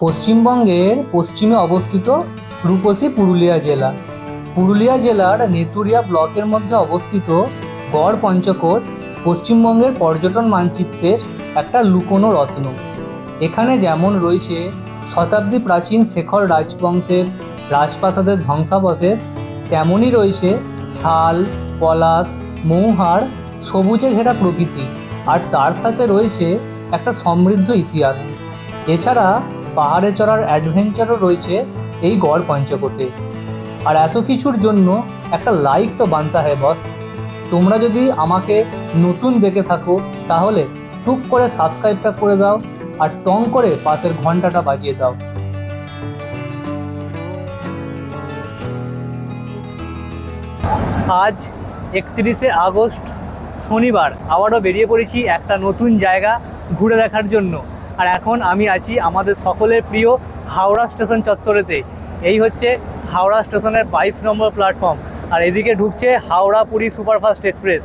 পশ্চিমবঙ্গের পশ্চিমে অবস্থিত রূপসী পুরুলিয়া জেলা। পুরুলিয়া জেলার নেতুরিয়া ব্লকের মধ্যে অবস্থিত গড় পঞ্চকোট পশ্চিমবঙ্গের পর্যটন মানচিত্রের একটা লুকোনো রত্ন। এখানে যেমন রয়েছে শতাব্দী প্রাচীন শেখর রাজবংশের রাজপ্রাসাদের ধ্বংসাবশেষ, তেমনই রয়েছে শাল, পলাশ মৌহার সবুজে ঘেরা প্রকৃতি। আর তার সাথে রয়েছে একটা সমৃদ্ধ ইতিহাস। এছাড়া পাহাড়ে চড়ার অ্যাডভেঞ্চারও রয়েছে এই গড় পঞ্চকোটে। আর এত কিছুর জন্য একটা লাইক তো বানতে হয় বস তোমরা যদি আমাকে নতুন দেখে থাকো, তাহলে টুক করে সাবস্ক্রাইবটা করে দাও আর টং করে পাশের ঘন্টাটা বাজিয়ে দাও। আজ একত্রিশে আগস্ট, শনিবার। আবারও বেরিয়ে পড়েছি একটা নতুন জায়গা ঘুরে দেখার জন্য। আর এখন আমি আছি আমাদের সকলের প্রিয় হাওড়া স্টেশন চত্বরেতে। এই হচ্ছে হাওড়া স্টেশনের বাইশ নম্বর প্ল্যাটফর্ম আর এদিকে ঢুকছে হাওড়া পুরী সুপারফাস্ট এক্সপ্রেস।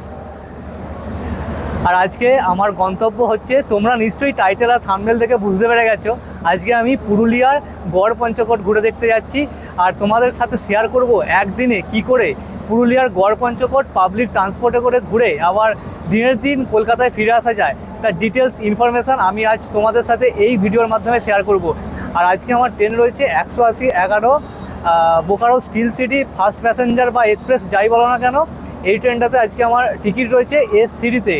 আর আজকে আমার গন্তব্য হচ্ছে, তোমরা নিশ্চয়ই টাইটেল আর থাম্বনেল থেকে বুঝতে পেরে গেছো, আজকে আমি পুরুলিয়ার গড় পঞ্চকোট ঘুরে দেখতে যাচ্ছি। আর তোমাদের সাথে শেয়ার করব একদিনে কি করে পুরুলিয়ার গড় পঞ্চকোট পাবলিক ট্রান্সপোর্টে করে ঘুরে আবার দিনের দিন কলকাতায় ফিরে আসা যায়। তার ডিটেলস ইনফরমেশান আমি আজ তোমাদের সাথে এই ভিডিওর মাধ্যমে শেয়ার করব। আর আজকে আমার ট্রেন রয়েছে একশো আশি, এগারো Bokaro steel city fast passenger বা এক্সপ্রেস যাই বলো না কেন, এই ট্রেনটাতে আজকে আমার টিকিট রয়েছে এস থ্রিতে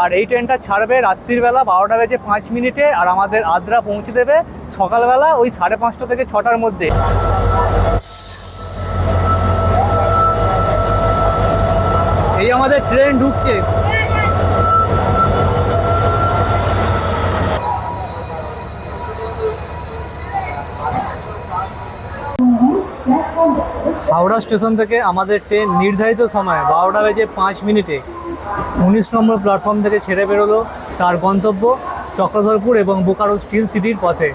আর এই ট্রেনটা ছাড়বে রাত্রিবেলা বারোটা বেজে পাঁচ মিনিটে আর আমাদের আদ্রা পৌঁছে দেবে সকালবেলা ওই সাড়ে পাঁচটা থেকে ছটার মধ্যে। এই আমাদের ট্রেন ঢুকছে। হাওড়া স্টেশন থেকে আমাদের ট্রেন নির্ধারিত সময় বারোটা বেজে পাঁচ মিনিটে উনিশ নম্বর প্ল্যাটফর্ম থেকে ছেড়ে বেরোলো। তার গন্তব্য চক্রধরপুর এবং বোকারো স্টিল সিটির পথে।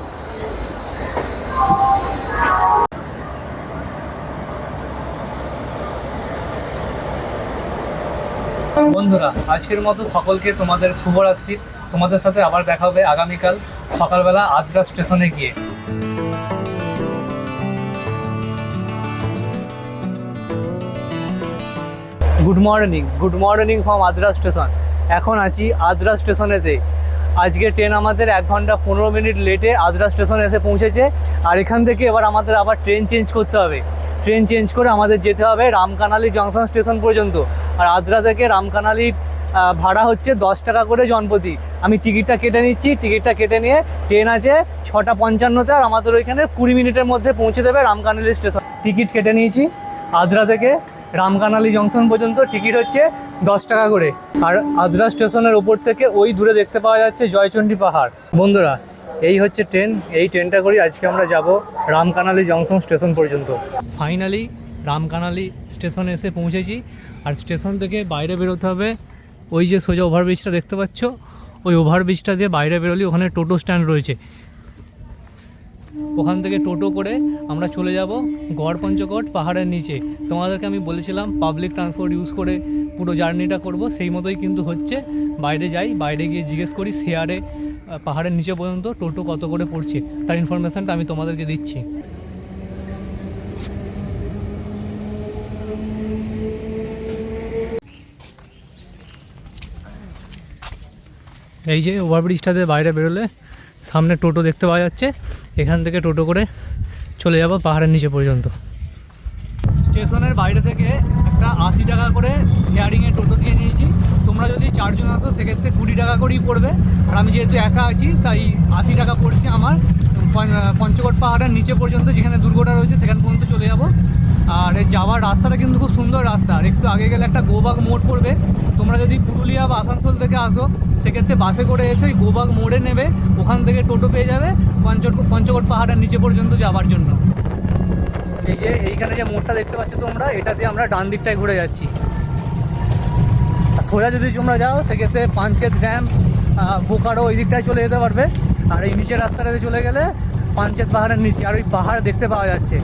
বন্ধুরা, আজকের মতো সকলকে তোমাদের শুভরাত্রি। তোমাদের সাথে আবার দেখা হবে আগামীকাল সকালবেলা আদ্রা স্টেশনে গিয়ে। Good morning good morning from Adra station. এখন আছি আদ্রা স্টেশনেতে। আজকে ট্রেন আমাদের এক ঘণ্টা পনেরো মিনিট লেটে আদ্রা স্টেশনে এসে পৌঁছেছে। আর এখান থেকে এবার আমাদের আবার ট্রেন চেঞ্জ করতে হবে। ট্রেন চেঞ্জ করে আমাদের যেতে হবে রামকানালি জংশন স্টেশন পর্যন্ত। আর আদ্রা থেকে রামকানালির ভাড়া হচ্ছে দশ টাকা করে জনপ্রতি আমি টিকিটটা কেটে নিচ্ছি, টিকিটটা কেটে নিয়ে ট্রেন আছে ছটা পঞ্চান্নতে আর আমাদের ওইখানে কুড়ি মিনিটের মধ্যে পৌঁছে দেবে রামকানালি স্টেশন। টিকিট কেটে নিয়েছি। আদ্রা থেকে রামকানালি জংশন পর্যন্ত টিকিট হচ্ছে দশ টাকা করে। আর আদ্রা স্টেশনের ওপর থেকে ওই দূরে দেখতে পাওয়া যাচ্ছে জয়চণ্ডী পাহাড়। বন্ধুরা, এই হচ্ছে ট্রেন। এই ট্রেনটা করি আজকে আমরা যাব রামকানালি জংশন স্টেশন পর্যন্ত। ফাইনালি রামকানালি স্টেশনে এসে পৌঁছেছি। আর স্টেশন থেকে বাইরে বেরোতে হবে। ওই যে সোজা ওভারব্রিজটা দেখতে পাচ্ছ? ওই ওভারব্রিজটা দিয়ে বাইরে বেরোলি ওখানে টোটো স্ট্যান্ড রয়েছে। ওখান থেকে টোটো করে আমরা চলে যাব গড় পঞ্চকোট পাহাড়ের নিচে। তোমাদেরকে আমি বলেছিলাম পাবলিক ট্রান্সপোর্ট ইউজ করে পুরো জার্নিটা করব। সেই মতোই কিন্তু হচ্ছে। বাইরে যাই, বাইরে গিয়ে জিজ্ঞেস করি শেয়ারে পাহাড়ের নিচে পর্যন্ত টোটো কত করে পড়ছে। তার ইনফরমেশানটা আমি তোমাদেরকে দিচ্ছি। এই যে ওভারব্রিজটাতে বাইরে বেরোলে সামনে টোটো দেখতে পাওয়া যাচ্ছে। এখান থেকে টোটো করে চলে যাব পাহাড়ের নিচে পর্যন্ত। স্টেশনের বাইরে থেকে একটা আশি টাকা করে শেয়ারিংয়ে টোটো নিয়ে নিয়েছি তোমরা যদি চারজন আসো, সেক্ষেত্রে কুড়ি টাকা করেই পড়বে। আর আমি যেহেতু একা আছি, তাই আশি টাকা পড়ছে আমার। পঞ্চ- পঞ্চকোট পাহাড়ের নিচে পর্যন্ত যেখানে দুর্গটা রয়েছে, সেখান পর্যন্ত চলে যাব। আর যাওয়ার রাস্তাটা কিন্তু খুব সুন্দর রাস্তা। আর একটু আগে গেলে একটা গোবাগ মোড় পড়বে। তোমরা যদি পুরুলিয়া বা আসানসোল থেকে আসো, সেক্ষেত্রে বাসে করে এসে ওই গোবাগ মোড়ে নেবে। ওখান থেকে টোটো পেয়ে যাবে পঞ্চকোট পঞ্চকোট পাহাড়ের নিচে পর্যন্ত যাওয়ার জন্য। এই যে এইখানে যে মোড়টা দেখতে পাচ্ছ তোমরা, এটাতে আমরা ডান দিকটায় ঘুরে যাচ্ছি। সোজা যদি তোমরা যাও, সেক্ষেত্রে পাঞ্চেত ড্যাম বোকারো ওই দিকটায় চলে যেতে পারবে। আর এই নিচের রাস্তাটাতে চলে গেলে পাঞ্চেত পাহাড়ের নিচে, আর ওই পাহাড় দেখতে পাওয়া যাচ্ছে।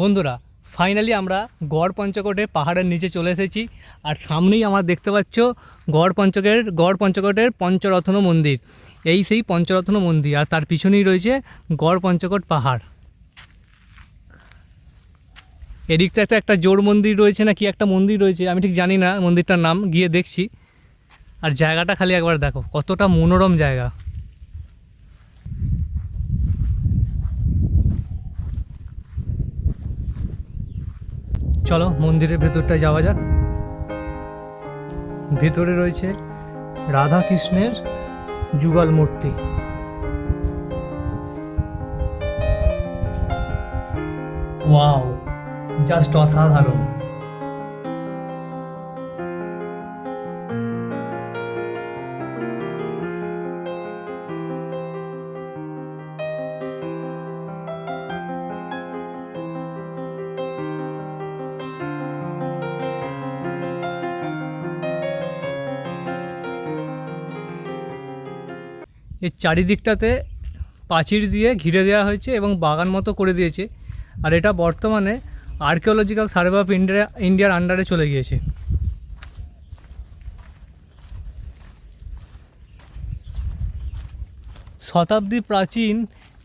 বন্ধুরা ফাইনালি আমরা গড় পঞ্চকোটে পাহাড়ের নিচে চলে এসেছি। আর সামনেই আমরা দেখতে পাচ্ছ গড় পঞ্চকের, গড় পঞ্চকোটের পঞ্চরত্ন মন্দির। এই সেই পঞ্চরত্ন মন্দির, আর তার পিছনেই রয়েছে গড় পঞ্চকোট পাহাড়। এদিকটাতে একটা জোর মন্দির রয়েছে না কি একটা মন্দির রয়েছে, আমি ঠিক জানি না, মন্দিরটার নাম গিয়ে দেখছি। আর জায়গাটা খালি একবার দেখো, কতটা মনোরম জায়গা। চলো মন্দিরের ভেতরটা যাওয়া যাক। ভেতরে রয়েছে রাধা কৃষ্ণের যুগল মূর্তি। ওয়াও জাস্ট অসাধারণ। এর চারিদিকটাতে প্রাচীর দিয়ে ঘিরে দেওয়া হয়েছে এবং বাগান মতো করে দিয়েছে। আর এটা বর্তমানে আর্কিওলজিক্যাল সার্ভে অফ ইন্ডিয়া ইন্ডিয়ার আন্ডারে চলে গিয়েছে। শতাব্দী প্রাচীন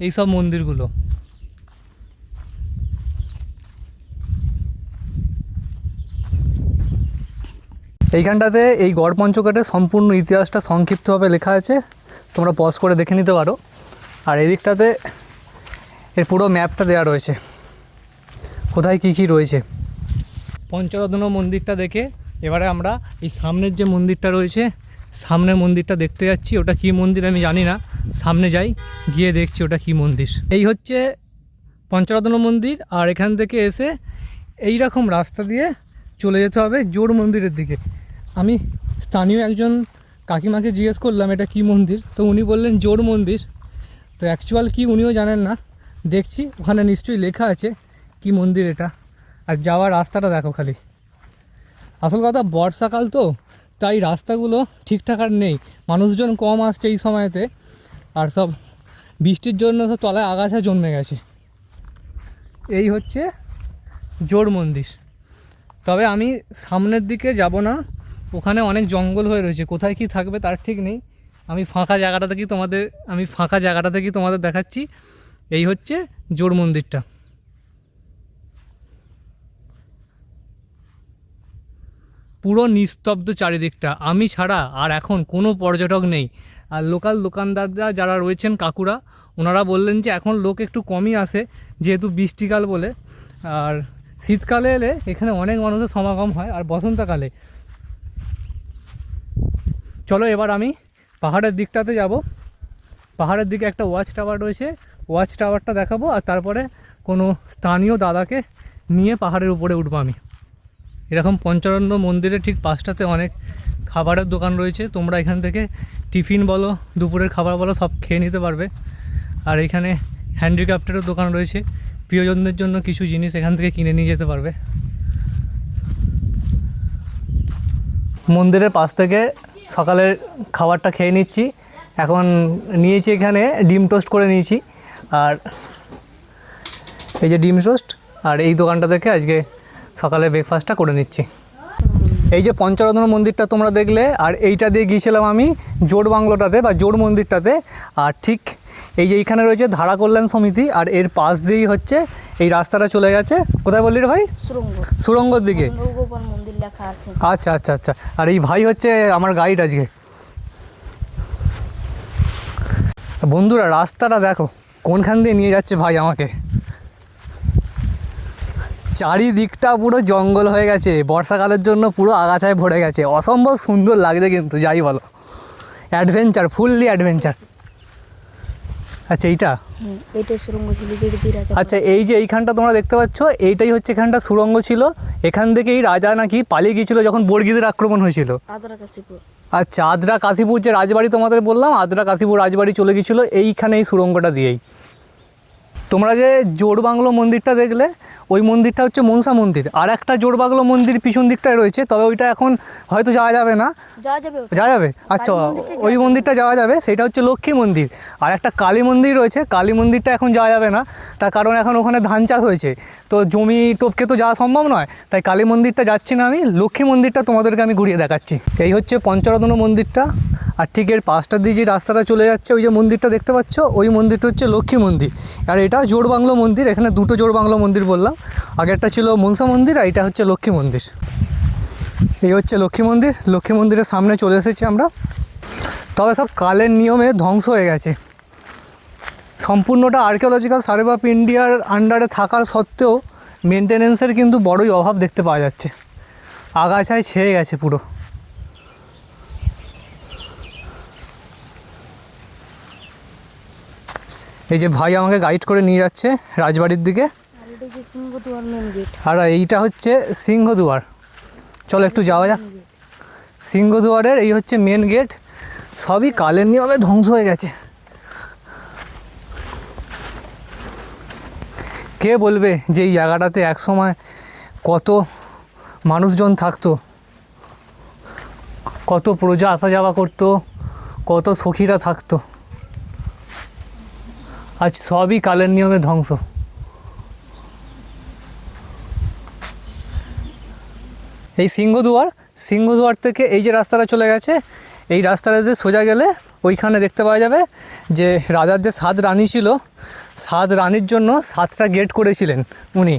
এইসব মন্দিরগুলো। এইখানটাতে এই গড় পঞ্চকোটের সম্পূর্ণ ইতিহাসটা সংক্ষিপ্তভাবে লেখা আছে। তোমরা পজ করে দেখে নিতে পারো। আর এদিকটাতে এর পুরো ম্যাপটা দেওয়া রয়েছে। কোথায় কী কী রয়েছে? পঞ্চরত্ন মন্দিরটা দেখে এবারে আমরা এই সামনের যে মন্দিরটা রয়েছে, সামনের মন্দিরটা দেখতে যাচ্ছি। ওটা কী মন্দির আমি জানি না। সামনে যাই, গিয়ে দেখছি ওটা কী মন্দির। এই হচ্ছে পঞ্চরত্ন মন্দির, আর এখান থেকে এসে এই রকম রাস্তা দিয়ে চলে যেতে হবে জোর মন্দিরের দিকে। আমি স্থানীয় একজন কাকিমাকে জিজ্ঞেস করলাম, এটা কী মন্দির? তো উনি বললেন, জোর মন্দির। তো অ্যাকচুয়াল কি উনিও জানেন না। দেখছি, ওখানে নিশ্চয়ই লেখা আছে কি মন্দির এটা। আর যাওয়ার রাস্তাটা দেখো খালি। আসল কথা, বর্ষাকাল তো, তাই রাস্তাগুলো ঠিকঠাক আর নেই। মানুষজন কম আসছে এই সময়তে। আর সব বৃষ্টির জন্য সব তলায় আগাছা জন্মে গেছে। এই হচ্ছে জোর মন্দির। তবে আমি সামনের দিকে যাব না। ওখানে অনেক জঙ্গল হয়ে রয়েছে। কোথায় কি থাকবে তার ঠিক নেই। আমি ফাঁকা জায়গাটা থেকেই তোমাদের, আমি ফাঁকা জায়গাটা থেকেই তোমাদের দেখাচ্ছি। এই হচ্ছে জোর মন্দিরটা। পুরো নিস্তব্ধ চারিদিকটা। আমি ছাড়া আর এখন কোনো পর্যটক নেই। আর লোকাল দোকানদাররা যারা রয়েছেন কাকুরা, ওনারা বললেন যে এখন লোক একটু কমই আসে, যেহেতু বৃষ্টিকাল বলে। আর শীতকালে এলে এখানে অনেক মানুষের সমাগম হয়। আর বসন্তকালে চলো এবার আমি পাহাড়ের দিকটাতে যাব। পাহাড়ের দিকে একটা ওয়াচ টাওয়ার রয়েছে। ওয়াচ টাওয়ারটা দেখাবো আর তারপরে কোনো স্থানীয় দাদাকে নিয়ে পাহাড়ের উপরে উঠবো আমি। এরকম পঞ্চরণ্য মন্দিরের ঠিক পাশটাতে অনেক খাবারের দোকান রয়েছে। তোমরা এখান থেকে টিফিন বলো, দুপুরের খাবার বলো, সব খেয়ে নিতে পারবে। আর এখানে হ্যান্ডিক্রাফ্টেরও দোকান রয়েছে। প্রিয়জনদের জন্য কিছু জিনিস এখান থেকে কিনে নিয়ে যেতে পারবে। মন্দিরের পাশ থেকে সকালের খাবারটা খেয়ে নিচ্ছি। এখন নিয়েছি এখানে ডিম টোস্ট করে নিয়েছি। আর এই যে ডিম টোস্ট, আর এই দোকানটা থেকে আজকে সকালে ব্রেকফাস্টটা করে নিচ্ছি। এই যে পঞ্চরত্ন মন্দিরটা তোমরা দেখলে আর এইটা দিয়ে গিয়েছিলাম আমি জোর বাংলোটাতে বা জোর মন্দিরটাতে। আর ঠিক এই যে এইখানে রয়েছে ধারা কল্যাণ সমিতি আর এর পাশ দিয়েই হচ্ছে এই রাস্তাটা চলে গেছে। কোথায় বললি রে ভাই? সুরঙ্গ। সুরঙ্গর দিকে। আচ্ছা আচ্ছা আচ্ছা। আর এই ভাই হচ্ছে আমার গাইড আজকে। বন্ধুরা রাস্তাটা দেখো কোনখান দিয়ে নিয়ে যাচ্ছে ভাই আমাকে? চারিদিকটা পুরো জঙ্গল হয়ে গেছে। বর্ষাকালের জন্য পুরো আগাছায় ভরে গেছে। অসম্ভব সুন্দর লাগছে কিন্তু যাই বলো। অ্যাডভেঞ্চার ফুললি অ্যাডভেঞ্চার আচ্ছা এইটা? আচ্ছা এই যে এইখানটা তোমরা দেখতে পাচ্ছ এইটাই হচ্ছে এখানটা সুরঙ্গ ছিল। এখান থেকেই রাজা নাকি পালিয়ে গিয়েছিল যখন বর্গীদের আক্রমণ হয়েছিল। আদ্রা কাশীপুর। আচ্ছা আদ্রা কাশীপুর যে রাজবাড়ি তোমাদের বললাম আদ্রা কাশীপুর রাজবাড়ি চলে গিয়েছিল এইখানে এই সুরঙ্গটা দিয়েই। তোমরা যে জোড় বাংলো মন্দিরটা দেখলে ওই মন্দিরটা হচ্ছে মনসা মন্দির। আর একটা জোড় বাংলো মন্দির পিছন দিকটায় রয়েছে তবে ওইটা এখন হয়তো যাওয়া যাবে না। যাওয়া যাবে ওটা? যাওয়া যাবে? আচ্ছা ওই মন্দিরটা যাওয়া যাবে সেটা হচ্ছে লক্ষ্মী মন্দির। আর একটা কালী মন্দির রয়েছে কালী মন্দিরটা এখন যাওয়া যাবে না। তার কারণ এখন ওখানে ধান চাষ হয়েছে। তো জমি টপকে তো যাওয়া সম্ভব নয় তাই কালী মন্দিরটা যাচ্ছি না আমি লক্ষ্মী মন্দিরটা তোমাদেরকে আমি ঘুরিয়ে দেখাচ্ছি। এই হচ্ছে পঞ্চরত্ন মন্দিরটা আর ঠিক এর পাঁচটা দিয়ে যে রাস্তাটা চলে যাচ্ছে ওই যে মন্দিরটা দেখতে পাচ্ছ ওই মন্দিরটা হচ্ছে লক্ষ্মী মন্দির। আর এটা জোড় বাংলো মন্দির, এখানে দুটো জোড় বাংলো মন্দির বললাম। আগেরটা ছিল মনসা মন্দির আর এটা হচ্ছে লক্ষ্মী মন্দির। এই হচ্ছে লক্ষ্মী মন্দির, লক্ষ্মী মন্দিরের সামনে চলে এসেছি আমরা। তবে সব কালের নিয়মে ধ্বংস হয়ে গেছে। সম্পূর্ণটা আর্কিওলজিক্যাল সার্ভে অফ ইন্ডিয়ার আন্ডারে থাকার সত্ত্বেও মেনটেনেন্সের কিন্তু বড়ই অভাব দেখতে পাওয়া যাচ্ছে। আগাছায় ছেয়ে গেছে পুরো। এই যে ভাই আমাকে গাইড করে নিয়ে যাচ্ছে রাজবাড়ির দিকে। আর মেন এইটা হচ্ছে সিংহদুয়ার। চলো একটু যাওয়া যাক। সিংহদুয়ারের এই হচ্ছে মেন গেট সবই কালের নিয়মে ধ্বংস হয়ে গেছে। কে বলবে যে এই জায়গাটাতে একসময় কত মানুষজন থাকতো? কত প্রজা আসা যাওয়া করতো? কত সখীরা থাকতো? আজ সবই কালের নিয়মে ধ্বংস। এই সিংহদুয়ার সিংহদুয়ার থেকে এই যে রাস্তাটা চলে গেছে, এই রাস্তাটাতে সোজা গেলে ওইখানে দেখতে পাওয়া যাবে যে রাজার যে সাত রানী ছিল, সাত রানীর জন্য সাতটা গেট করেছিলেন উনি।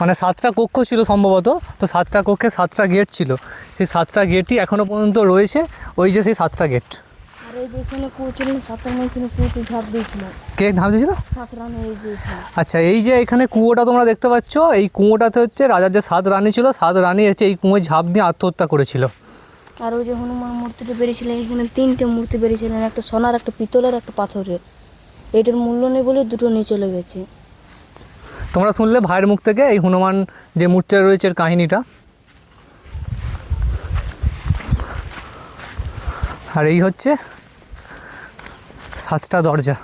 মানে সাতটা কক্ষ ছিল সম্ভবত, তো সাতটা কক্ষে সাতটা গেট ছিল। সেই সাতটা গেটই এখনও পর্যন্ত রয়েছে, ওই যে সেই সাতটা গেট। কে ধাপ দিয়েছিল। আচ্ছা এই যে এখানে কুয়োটা তোমরা দেখতে পাচ্ছ এই কুয়োটাতে হচ্ছে রাজার যে সাত রানী ছিল সাত রানী হচ্ছে এই কুয়োয় ঝাঁপ দিয়ে আত্মহত্যা করেছিল। আর ওই যে হনুমান মূর্তিটা বেরিয়েছিলেন এখানে তিনটে মূর্তি বেরিয়েছিলেন একটা সোনার একটা পিতলের একটা পাথরের। এটার মূল্য নেই বলে দুটো নিয়ে চলে গেছে। তোমরা শুনলে ভাইয়ের মুখ থেকে এই হনুমান যে মূর্তিটা রয়েছে এর কাহিনীটা? আর এই হচ্ছে সাতটা দরজা।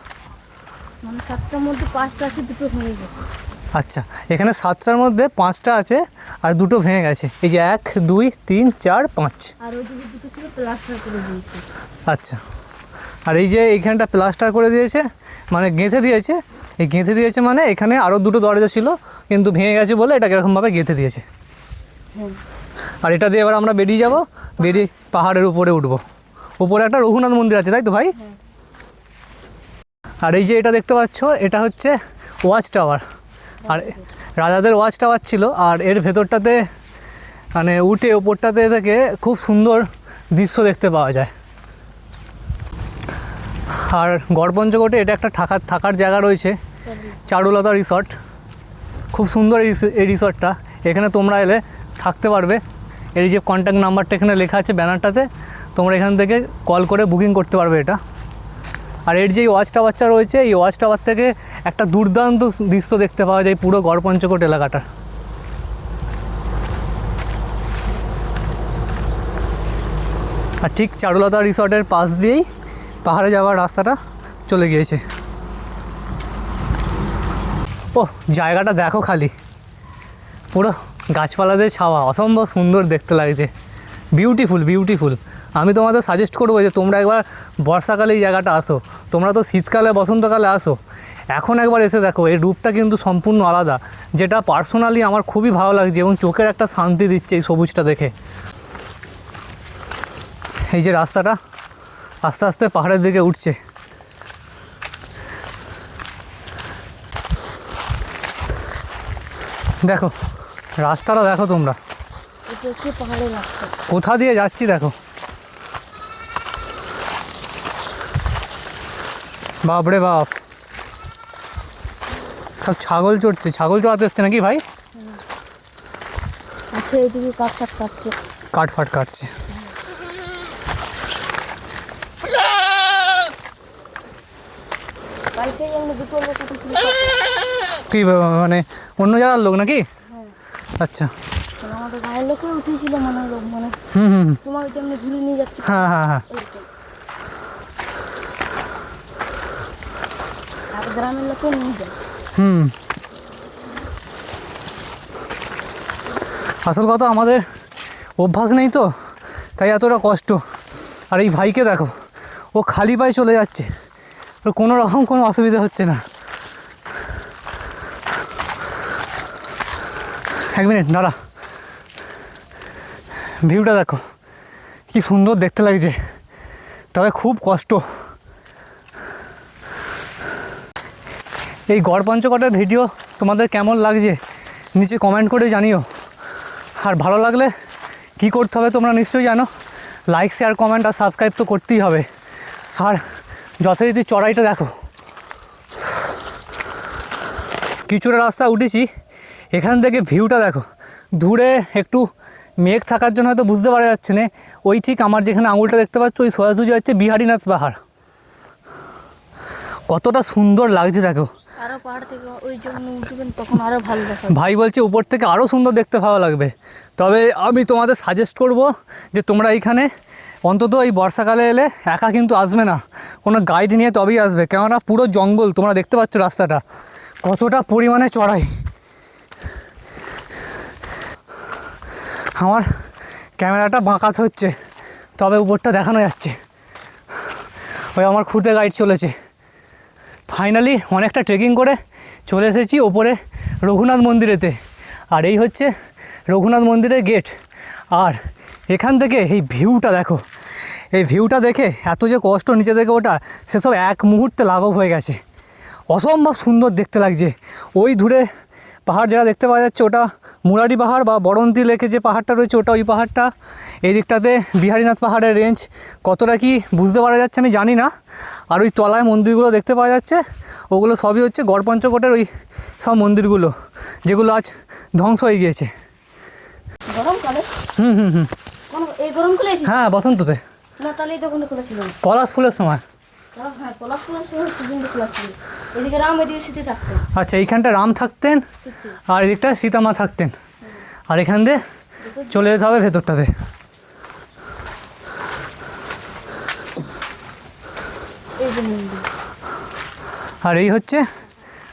মানে সাতটার মধ্যে পাঁচটা আছে দুটো ভেঙে গেছে। আচ্ছা এখানে সাতটার মধ্যে পাঁচটা আছে আর দুটো ভেঙে গেছে। এই যে এক দুই তিন চার পাঁচ। আর ওই দুটো ছিল প্লাস্টার করে দিয়েছে। আচ্ছা আর এই যে এইখানটা প্লাস্টার করে দিয়েছে মানে গেঁথে দিয়েছে এই গেঁথে দিয়েছে মানে এখানে আরও দুটো দরজা ছিল কিন্তু ভেঙে গেছে বলে এটাকে এরকমভাবে গেঁথে দিয়েছে। আর এটা দিয়ে এবার আমরা বেরিয়ে যাব বেরিয়ে পাহাড়ের উপরে উঠবো। উপরে একটা রঘুনাথ মন্দির আছে তাই তো ভাই? হ্যাঁ। আর এই যে এটা দেখতে পাচ্ছ, এটা হচ্ছে ওয়াচ টাওয়ার আর রাজাদের ওয়াচ টাওয়ার ছিল, আর এর ভেতরটাতে মানে উঠে ওপরটাতে থেকে খুব সুন্দর দৃশ্য দেখতে পাওয়া যায়। আর গড়পঞ্চকোটে এটা একটা থাকার থাকার জায়গা রয়েছে, চারুলতা রিসর্ট খুব সুন্দর এই রিস- রিসর্টটা এখানে তোমরা এলে থাকতে পারবে। এই যে কন্ট্যাক্ট নাম্বারটা এখানে লেখা আছে ব্যানারটাতে তোমরা এখান থেকে কল করে বুকিং করতে পারবে এটা। আর এর যে ওয়াচ টাওয়ারটা রয়েছে, এই ওয়াচ টাওয়ার থেকে একটা দুর্দান্ত দৃশ্য দেখতে পাওয়া যায় পুরো গড়পঞ্চকোট এলাকাটা। আর ঠিক চারুলতা রিসর্টের পাশ দিয়েই পাহাড়ে যাওয়ার রাস্তাটা চলে গিয়েছে। ও জায়গাটা দেখো খালি। পুরো গাছপালাদের ছাওয়া, অসম্ভব সুন্দর দেখতে লাগছে। বিউটিফুল বিউটিফুল আমি তোমাদের সাজেস্ট করব যে তোমরা একবার বর্ষাকালে এই জায়গাটা আসো। তোমরা তো শীতকালে বসন্তকালে আসো। এখন একবার এসে দেখো এই রূপটা কিন্তু সম্পূর্ণ আলাদা। যেটা পার্সোনালি আমার খুবই ভালো লাগছে এবং চোখের একটা শান্তি দিচ্ছে এই সবুজটা দেখে। এই যে রাস্তাটা আস্তে আস্তে পাহাড়ের দিকে উঠছে। দেখো রাস্তাটা দেখো তোমরা। কোথা দিয়ে যাচ্ছি দেখো। বাপরে বাপ। সব ছাগল চড়ছে। ছাগল চড়াতে এসছে নাকি ভাই? আচ্ছা এইদিকে কাঠ কাঠ কাটছে। কাঠ ফাট কাটছে। কালকে এমনি দুটো লোক উঠেছিল কি বা- মানে অন্য জায়গার লোক নাকি? আচ্ছা। মানে আমাদের গায়ের লোকে উঠেছিল মানে লোক মানে হুম হুম হুম। তোমাকে যেমনি ঘুরে নিয়ে যাচ্ছে। হ্যাঁ হ্যাঁ হ্যাঁ এরকম আর গ্রামের লোকে নিয়ে যায়। হুম। আসল কথা, আমাদের অভ্যাস নেই তো, তাই এতটা কষ্ট। আর এই ভাইকে দেখো, ও খালি পায়ে চলে যাচ্ছে। ওর কোনো রকম কোনো অসুবিধা হচ্ছে না। এক মিনিট, দাঁড়া। ভিউটা দেখো, কি সুন্দর দেখতে লাগছে। তবে খুব কষ্ট। এই গড় পঞ্চকটের ভিডিও তোমাদের কেমন লাগছে নিচে কমেন্ট করে জানিও। আর ভালো লাগলে কি করতে হবে তোমরা নিশ্চয়ই জানো। লাইক শেয়ার কমেন্ট আর সাবস্ক্রাইব তো করতেই হবে। আর যথারীতি চড়াইটা দেখো। কিছুটা রাস্তা উঠেছি, এখান থেকে ভিউটা দেখো। দূরে একটু মেঘ থাকার জন্য হয়তো বুঝতে পারা যাচ্ছে না। ওই ঠিক আমার যেখানে আঙুলটা দেখতে পাচ্ছ, ওই সোজাসুজি হচ্ছে বিহারীনাথ পাহাড়। কতটা সুন্দর লাগছে দেখো। আরও পাহাড় থেকে ওই জন্য উঠবেন, তখন আরও ভালো দেখাবে। ভাই বলছে, উপর থেকে আরও সুন্দর দেখতে ভালো লাগবে। তবে আমি তোমাদের সাজেস্ট করব যে তোমরা এইখানে অন্তত এই বর্ষাকালে এলে একা কিন্তু আসবে না। কোনো গাইড নিয়ে তবেই আসবে। কেননা পুরো জঙ্গল, তোমরা দেখতে পাচ্ছ রাস্তাটা। কতটা পরিমাণে চড়াই। আমার ক্যামেরাটা বাঁকাত হচ্ছে, তবে উপরটা দেখানো যাচ্ছে। ওই আমার খুদে গাইড চলেছে। ফাইনালি অনেকটা ট্রেকিং করে চলে এসেছি ওপরে রঘুনাথ মন্দিরেতে। আর এই হচ্ছে রঘুনাথ মন্দিরের গেট আর এখান থেকে এই ভিউটা দেখো। এই ভিউটা দেখে এত যে কষ্ট নিচে থেকে ওটা, সেসব এক মুহূর্তে লাঘব হয়ে গেছে। অসম্ভব সুন্দর দেখতে লাগছে। ওই দূরে পাহাড় যেটা দেখতে পাওয়া যাচ্ছে, ওটা মুরারি পাহাড় বা বরন্তি লেকে যে পাহাড়টা রয়েছে, ওটা ওই পাহাড়টা। এই দিকটাতে বিহারীনাথ পাহাড়ের রেঞ্জ কতটা কি বুঝতে পারা যাচ্ছে আমি জানি না। আর ওই তলায় মন্দিরগুলো দেখতে পাওয়া যাচ্ছে ওগুলো সবই হচ্ছে গড়পঞ্চকোটের ওই সব মন্দিরগুলো যেগুলো আজ ধ্বংস হয়ে গিয়েছে। হুম হুম হুম। হ্যাঁ বসন্ততে। পলাশ ফুলের সময়। হ্যাঁ আচ্ছা এইখানটা রাম থাকতেন আর এদিকটা সীতামা থাকতেন। আর এখান দিয়ে। চলে যেতে হবে ভেতরটাতে এই যে আর এই হচ্ছে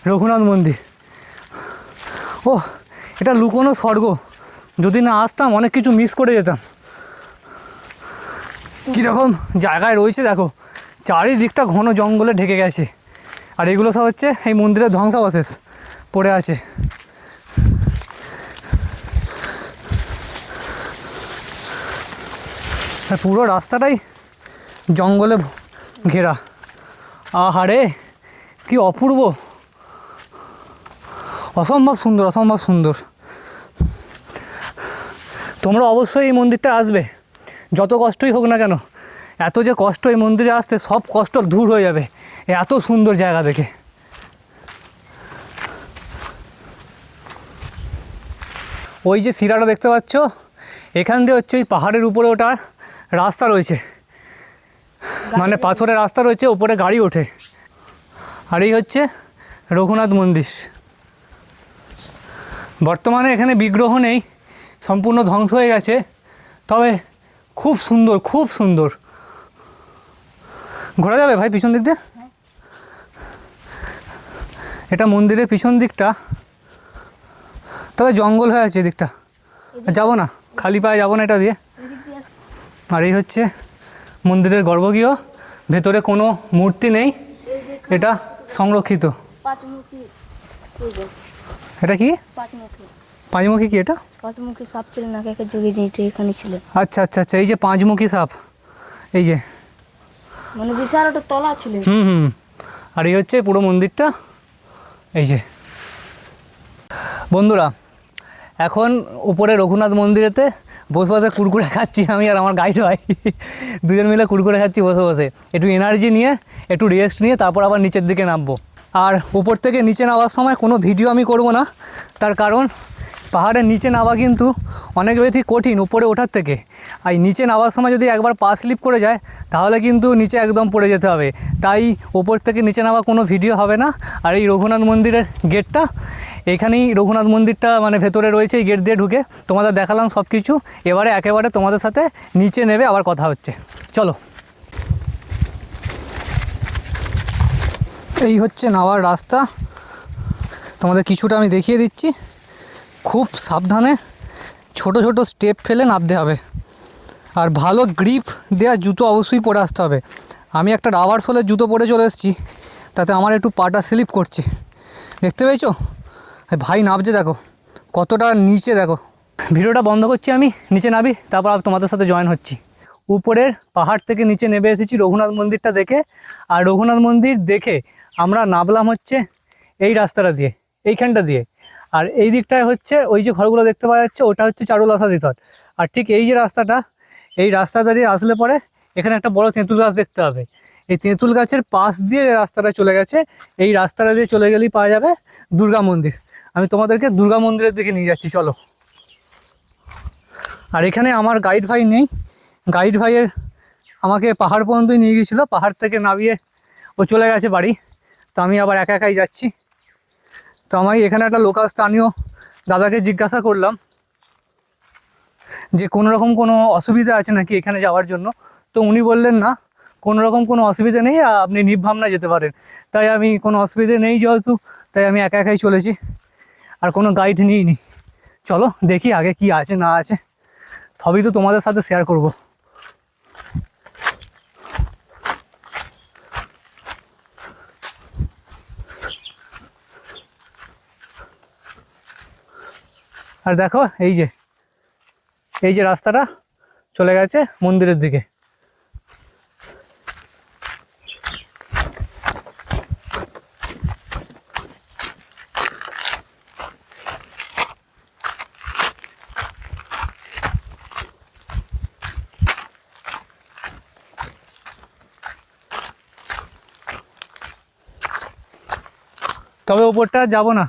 রঘুনাথ মন্দির। ও এটা লুকোনো স্বর্গ। যদি না আসতাম, অনেক কিছু মিস করে যেতাম। কীরকম জায়গায় রয়েছে দেখো, চারিদিকটা ঘন জঙ্গলে ঢেকে গেছে। আর এগুলো সব হচ্ছে এই মন্দিরের ধ্বংসাবশেষ পড়ে আছে। পুরো রাস্তাটাই জঙ্গলে ঘেরা। আহারে কি অপূর্ব। অসম্ভব সুন্দর অসম্ভব সুন্দর। তোমরা অবশ্যই এই মন্দিরটা আসবে। যত কষ্টই হোক না কেন, এত যে কষ্ট এই মন্দিরে আসতে, সব কষ্ট দূর হয়ে যাবে। এত সুন্দর জায়গা দেখে। ওই যে শিরাটা দেখতে পাচ্ছ, এখান দিয়ে হচ্ছে ওই পাহাড়ের উপরে ওটার রাস্তা রয়েছে। মানে পাথরের রাস্তা রয়েছে উপরে গাড়ি ওঠে। আর এই হচ্ছে রঘুনাথ মন্দির। বর্তমানে এখানে বিগ্রহ নেই সম্পূর্ণ ধ্বংস হয়ে গেছে তবে খুব সুন্দর খুব সুন্দর। ঘোরা যাবে ভাই পিছন দিক দিয়ে? এটা মন্দিরের পিছন দিকটা। তবে জঙ্গল হয়ে আছে এদিকটা। যাব না খালি পায়ে যাব না এটা দিয়ে। আর এই হচ্ছে মন্দিরের গর্ভগৃহ ভেতরে কোনো মূর্তি নেই এটা সংরক্ষিত। এটা কি? পাঁচমুখী। কি এটা? পাঁচমুখী সাপ ছিল না কাকে যোগে যেটা এখানে ছিল। আচ্ছা আচ্ছা আচ্ছা এই যে পাঁচমুখী সাপ এই যে। মানে বিশাল একটা তলা ছিল। হুম হুম। আর এই হচ্ছে পুরো মন্দিরটা এই যে। বন্ধুরা এখন উপরে রঘুনাথ মন্দিরেতে বসে বসে কুরকুরে খাচ্ছি আমি আর আমার গাইড হয় দুজন মিলে কুরকুরে খাচ্ছি বসে বসে। একটু এনার্জি নিয়ে, একটু রেস্ট নিয়ে, তারপর আবার নিচের দিকে নামবো। আর উপর থেকে নিচে নামার সময় কোনো ভিডিও আমি করব না। তার কারণ, পাহাড়ের নিচে নামা কিন্তু অনেক বেশি কঠিন উপরে ওঠার থেকে। আর নিচে নামার সময় যদি একবার পা স্লিপ করে যায়, তাহলে কিন্তু নিচে একদম পড়ে যেতে হবে। তাই ওপর থেকে নিচে নামা কোনো ভিডিও হবে না। আর এই রঘুনাথ মন্দিরের গেটটা এখানেই রঘুনাথ মন্দিরটা মানে ভেতরে রয়েছে, এই গেট দিয়ে ঢুকে তোমাদের দেখালাম সব কিছু এবারে একেবারে তোমাদের সাথে নিচে নেবে, আবার কথা হচ্ছে। চলো। এই হচ্ছে নাওয়ার রাস্তা। তোমাদের কিছুটা আমি দেখিয়ে দিচ্ছি। খুব সাবধানে ছোট ছোট স্টেপ ফেলে নামতে হবে। আর ভালো গ্রিপ দেওয়া জুতো অবশ্যই পরে আসতে হবে। আমি একটা রাবার সোলের জুতো পরে চলে এসেছি, তাতে আমার একটু পাটা স্লিপ করছে। দেখতে পেয়েছ? ভাই নামছে দেখো, কতটা নিচে দেখো। ভিডিওটা বন্ধ করছি আমি, নিচে নাবি তারপর তোমাদের সাথে জয়েন হচ্ছি। উপরের পাহাড় থেকে নিচে নেমে এসেছি রঘুনাথ মন্দিরটা দেখে। আর রঘুনাথ মন্দির দেখে আমরা নামলাম হচ্ছে এই রাস্তাটা দিয়ে, এইখানটা দিয়ে। আর এই দিকটায় হচ্ছে ওই যে ঘরগুলো দেখতে পাওয়া যাচ্ছে, ওটা হচ্ছে চারুলতা রিসর্ট। আর ঠিক এই যে রাস্তাটা, এই রাস্তাটা দিয়ে আসলে পরে এখানে একটা বড় তেঁতুল গাছ দেখতে হবে এই তেঁতুল গাছের পাশ দিয়ে রাস্তাটা চলে গেছে। এই রাস্তাটা দিয়ে চলে গেলেই পাওয়া যাবে দুর্গা মন্দির। আমি তোমাদেরকে দুর্গা মন্দিরের দিকে নিয়ে যাচ্ছি, চলো। আর এখানে আমার গাইড ভাই নেই। গাইড ভাইয়ের আমাকে পাহাড় পর্যন্তই নিয়ে গিয়েছিল, পাহাড় থেকে নামিয়ে ও চলে গেছে বাড়ি। তো আমি আবার একা একাই যাচ্ছি। তো আমি এখানে একটা লোকাল স্থানীয় দাদাকে জিজ্ঞাসা করলাম যে কোনো রকম কোনো অসুবিধা আছে নাকি এখানে যাওয়ার জন্য? তো উনি বললেন, না। কোনো রকম কোনো অসুবিধা নেই আপনি নির্ভাবনা যেতে পারেন। তাই আমি কোনো অসুবিধা নেই যেহেতু, তাই আমি একা একাই চলেছি। আর কোনো গাইড নিইনি চলো দেখি আগে কি আছে না আছে। তবেই তো তোমাদের সাথে শেয়ার করব। আর দেখো, এই যে এই যে রাস্তাটা চলে গেছে মন্দিরের দিকে। তবে ওপরটা যাব না।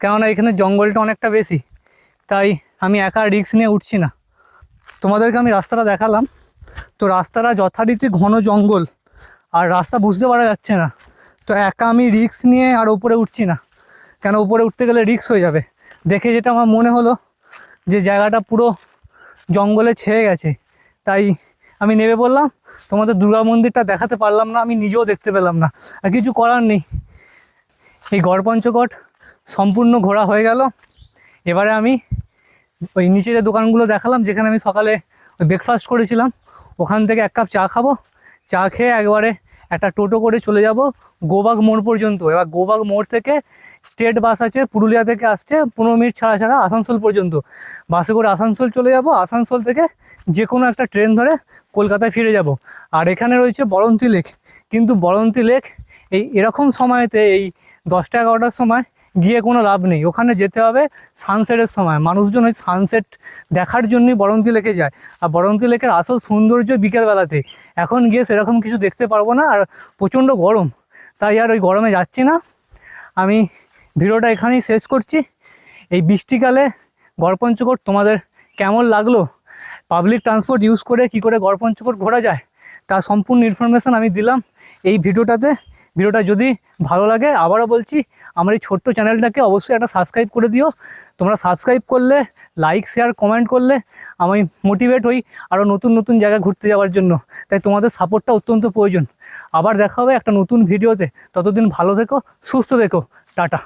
কেননা এখানে জঙ্গলটা অনেকটা বেশি। তাই আমি একা রিক্স নিয়ে উঠছি না। তোমাদেরকে আমি রাস্তাটা দেখালাম। তো রাস্তাটা যথারীতি ঘন জঙ্গল। আর রাস্তা বুঝতে পারা যাচ্ছে না। তো একা আমি রিক্স নিয়ে আর উপরে উঠছি না। কেন উপরে উঠতে গেলে রিক্স হয়ে যাবে। দেখে যেটা আমার মনে হলো যে জায়গাটা পুরো জঙ্গলে ছেয়ে গেছে। তাই আমি নেমে বললাম তোমাদের দুর্গা মন্দিরটা দেখাতে পারলাম না। আমি নিজেও দেখতে পেলাম না। আর কিছু করার নেই। এই গড় পঞ্চকট সম্পূর্ণ ঘোরা হয়ে গেল। এবারে আমি ওই নিচে যে দোকানগুলো দেখালাম, যেখানে আমি সকালে ব্রেকফাস্ট করেছিলাম। ওখান থেকে এক কাপ চা খাব। চা খেয়ে একবারে একটা টোটো করে চলে যাব গোবাগ মোড় পর্যন্ত। এবার গোবাগ মোড় থেকে স্টেট বাস আছে, পুরুলিয়া থেকে আসছে, পনেরো মিনিট ছাড়া ছাড়া আসানসোল পর্যন্ত। বাসে করে আসানসোল চলে যাব। আসানসোল থেকে যে কোনো একটা ট্রেন ধরে কলকাতায় ফিরে যাব। আর এখানে রয়েছে বরন্তি লেক কিন্তু বরন্তি লেক এই এরকম সময়তে এই দশটা এগারোটার সময় গিয়ে কোনো লাভ নেই। ওখানে যেতে হবে সানসেটের সময়। মানুষজন ওই সানসেট দেখার জন্যই বরন্তি লেকে যায়। আর বরন্তি লেকের আসল সৌন্দর্য বিকেলবেলাতে এখন গিয়ে সেরকম কিছু দেখতে পারব না আর প্রচণ্ড গরম। তাই আর ওই গরমে যাচ্ছি না। আমি ভিডিওটা এখানেই শেষ করছি। এই বৃষ্টিকালে গড়পঞ্চকোট তোমাদের কেমন লাগল? পাবলিক ট্রান্সপোর্ট ইউজ করে কি করে গড়পঞ্চকোট ঘোরা যায়? তার সম্পূর্ণ ইনফরমেশান আমি দিলাম এই ভিডিওটাতে। ভিডিওটা যদি ভালো লাগে, আবারও বলছি, আমার এই ছোট্ট চ্যানেলটাকে অবশ্যই একটা সাবস্ক্রাইব করে দিও। তোমরা সাবস্ক্রাইব করলে লাইক শেয়ার কমেন্ট করলে আমি মোটিভেট হই আরও নতুন নতুন জায়গা ঘুরতে যাওয়ার জন্য। তাই তোমাদের সাপোর্টটা অত্যন্ত প্রয়োজন। আবার দেখা হবে একটা নতুন ভিডিওতে। ততদিন ভালো থেকো, সুস্থ থেকো। টাটা।